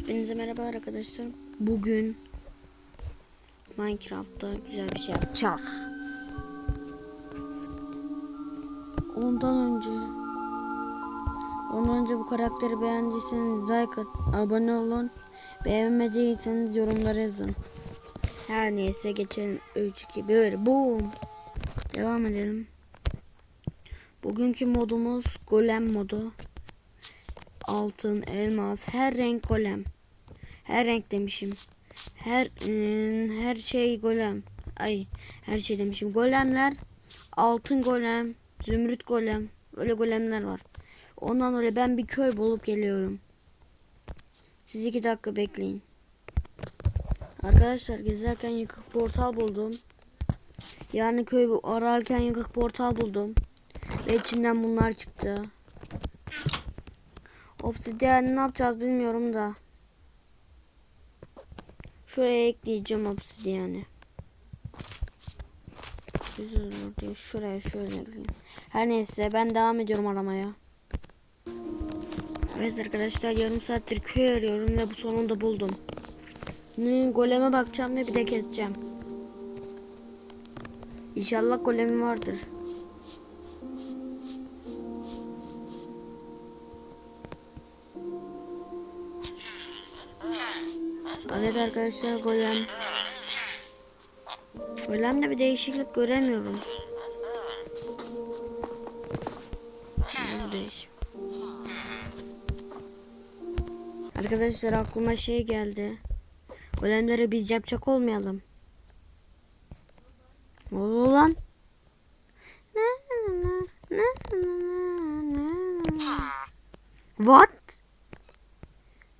Hepinize merhabalar arkadaşlar. Bugün Minecraft'ta güzel bir şey yapacağız. Ondan önce Ondan önce bu karakteri beğendiyseniz like at, abone olun. Beğenmediyseniz yorumlara yazın. Her neyse geçelim. 3 2 1 boom. Devam edelim. Bugünkü modumuz golem modu. Altın, elmas, her renk golem. Her renk demişim. Her ıı, her şey golem. Ay, her şey demişim. Golemler altın golem, zümrüt golem. Öyle golemler var. Ondan öyle ben bir köy bulup geliyorum. Siz iki dakika bekleyin. Arkadaşlar gezerken yıkık portal buldum. Yani köy ararken yıkık portal buldum. Ve içinden bunlar çıktı. Obsidian ne yapacağız bilmiyorum da. Şuraya ekleyeceğim obsidianı. Güzel şuraya şöyle ekleyeyim. Her neyse ben devam ediyorum aramaya. Evet arkadaşlar yarım saattir köy arıyorum ve bu sonunda buldum. Şimdi goleme bakacağım ve bir de keseceğim. İnşallah golemi vardır. Evet arkadaşlar golem. Golemde bir değişiklik göremiyorum. Arkadaşlar aklıma şey geldi. Golemleri biz yapacak olmayalım. Oluyor lan? What?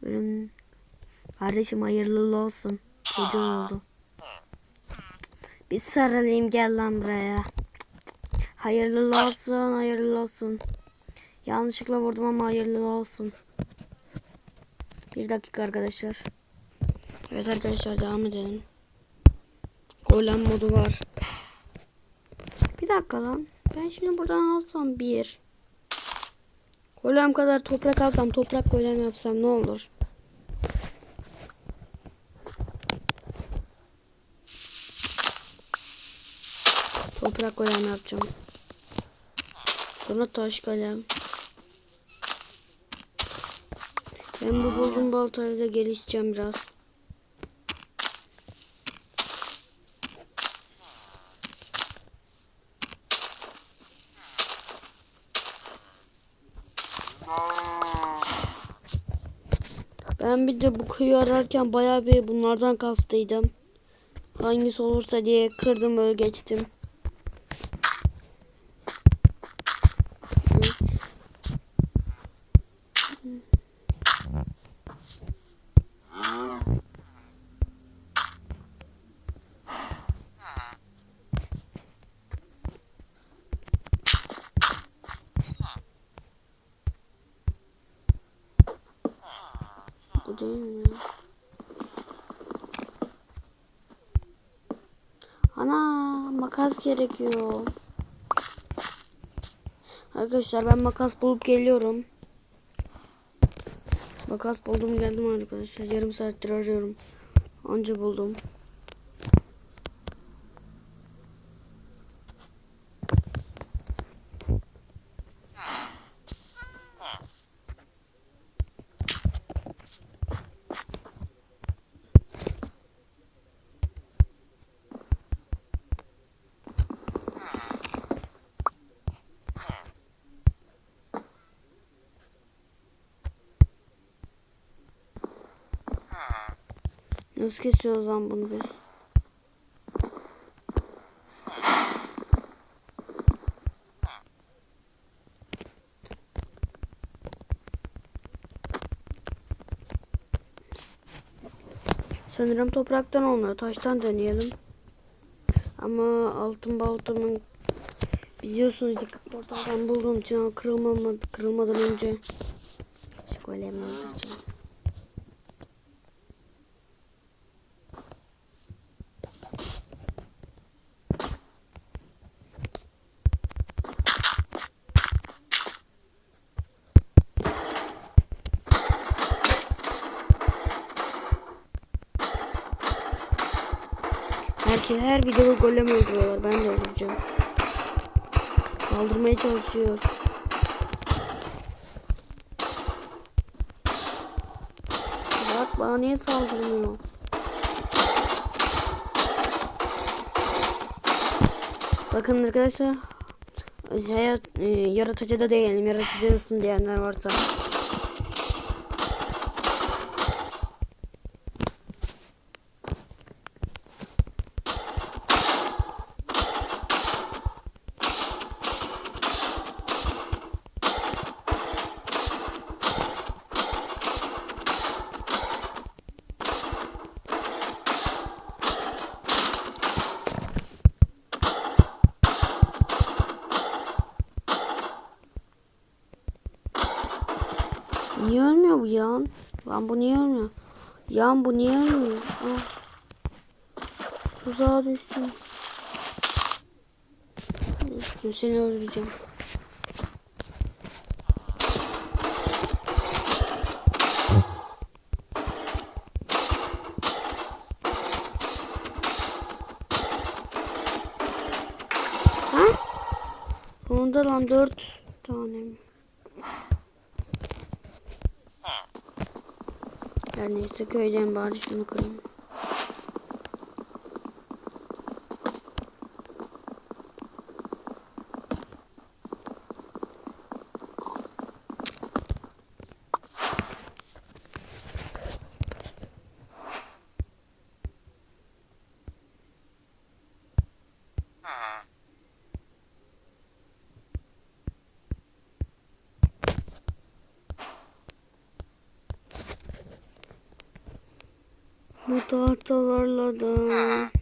Benim kardeşim hayırlı olsun. Çocuğun oldu. Bir sarılayım gel lan buraya. Hayırlı olsun, hayırlı olsun. Yanlışlıkla vurdum ama hayırlı olsun. Bir dakika arkadaşlar. Evet arkadaşlar devam edelim. Golem modu var. Bir dakika lan. Ben şimdi buradan alsam bir. Golem kadar toprak alsam toprak golem yapsam ne olur? Toprak golem yapacağım. Sonra taş golem. Ben bu bozun baltayla da gelişeceğim biraz. Ben bir de bu köyü ararken bayağı bir bunlardan kastıydım. Hangisi olursa diye kırdım öyle geçtim. Bu değil mi? Ana makas gerekiyor. Arkadaşlar ben makas bulup geliyorum. Makas buldum geldim arkadaşlar. Yarım saattir arıyorum. Anca buldum. Nasıl kesiyoruz lan bunu biz? Sanırım topraktan olmuyor. Taştan deneyelim. Ama altın baltamın biliyorsunuz ilk portaldan bulduğum için o kırılmamadı, kırılmadan önce şu golemi öldüreceğim. Her, videoda golem öldürüyorlar. Ben de öldüreceğim. Kaldırmaya çalışıyor. Bak bana niye saldırmıyor? Bakın arkadaşlar. Hayat, e, yaratıcı da değilim. Yaratıcısın diyenler varsa. Bu yan? Lan bu niye? Yan bu niye? Ah. Tuzağa düştüm. Düştüm seni öldüreceğim. Ha? Sonunda lan dört tane? Her neyse köyden bari şunu kırayım. Bu tahtalarla da